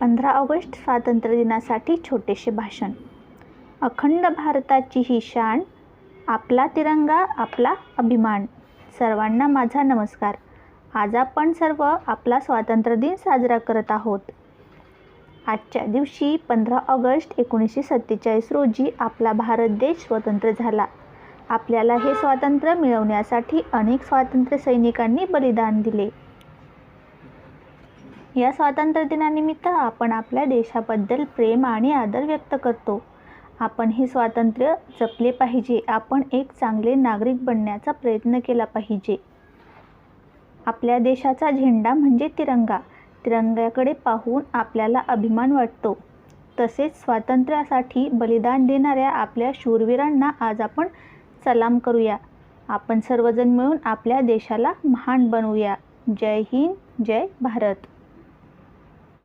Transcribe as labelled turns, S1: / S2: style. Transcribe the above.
S1: पंधरा ऑगस्ट स्वातंत्र्य दिनासाठी छोटेसे भाषण. अखंड भारताची ही शान आपला तिरंगा आपला अभिमान. सर्वांना माझा नमस्कार. आज आपण सर्व आपला स्वातंत्र्य दिन साजरा करत आहोत. आजच्या दिवशी पंधरा ऑगस्ट एकोणीसशे सत्तेचाळीस रोजी आपला भारत देश स्वतंत्र झाला. आपल्याला हे स्वातंत्र्य मिळवण्यासाठी अनेक स्वातंत्र्य सैनिकांनी बलिदान दिले. या स्वातंत्र्य दिनानिमित्त आपण आपल्या देशाबद्दल प्रेम आणि आदर व्यक्त करतो. आपण हे स्वातंत्र्य जपले पाहिजे. आपण एक चांगले नागरिक बनण्याचा प्रयत्न केला पाहिजे. आपल्या देशाचा झेंडा म्हणजे तिरंगा. तिरंग्याकडे पाहून आपल्याला अभिमान वाटतो. तसेच स्वातंत्र्यासाठी बलिदान देणाऱ्या आपल्या शूरवीरांना आज आपण सलाम करूया. आपण सर्वजण मिळून आपल्या देशाला महान बनवूया. जय हिंद जय भारत.